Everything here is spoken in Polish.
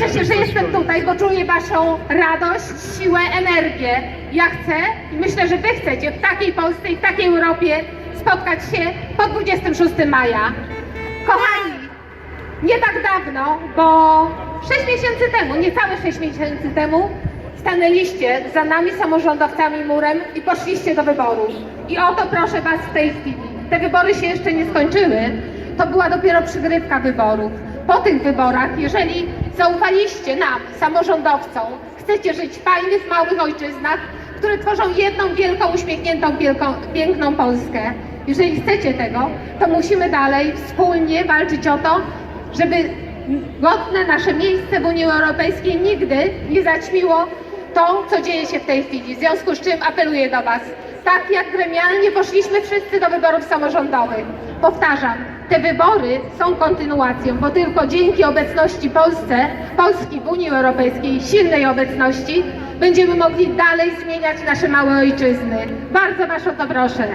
Cieszę się, że jestem tutaj, bo czuję Waszą radość, siłę, energię. Ja chcę i myślę, że Wy chcecie w takiej Polsce i w takiej Europie spotkać się po 26 maja. Kochani, nie tak dawno, bo 6 miesięcy temu, niecałe 6 miesięcy temu, stanęliście za nami samorządowcami murem i poszliście do wyborów. I o to proszę Was w tej chwili. Te wybory się jeszcze nie skończyły, to była dopiero przygrywka wyborów. Po tych wyborach, jeżeli zaufaliście nam, samorządowcom, chcecie żyć w fajnych, małych ojczyznach, które tworzą jedną wielką, uśmiechniętą, wielką, piękną Polskę. Jeżeli chcecie tego, to musimy dalej wspólnie walczyć o to, żeby godne nasze miejsce w Unii Europejskiej nigdy nie zaćmiło to, co dzieje się w tej chwili. W związku z czym apeluję do Was, tak jak gremialnie poszliśmy wszyscy do wyborów samorządowych. Powtarzam, te wybory są kontynuacją, bo tylko dzięki obecności Polsce, Polski w Unii Europejskiej, silnej obecności, będziemy mogli dalej zmieniać nasze małe ojczyzny. Bardzo Was o to proszę.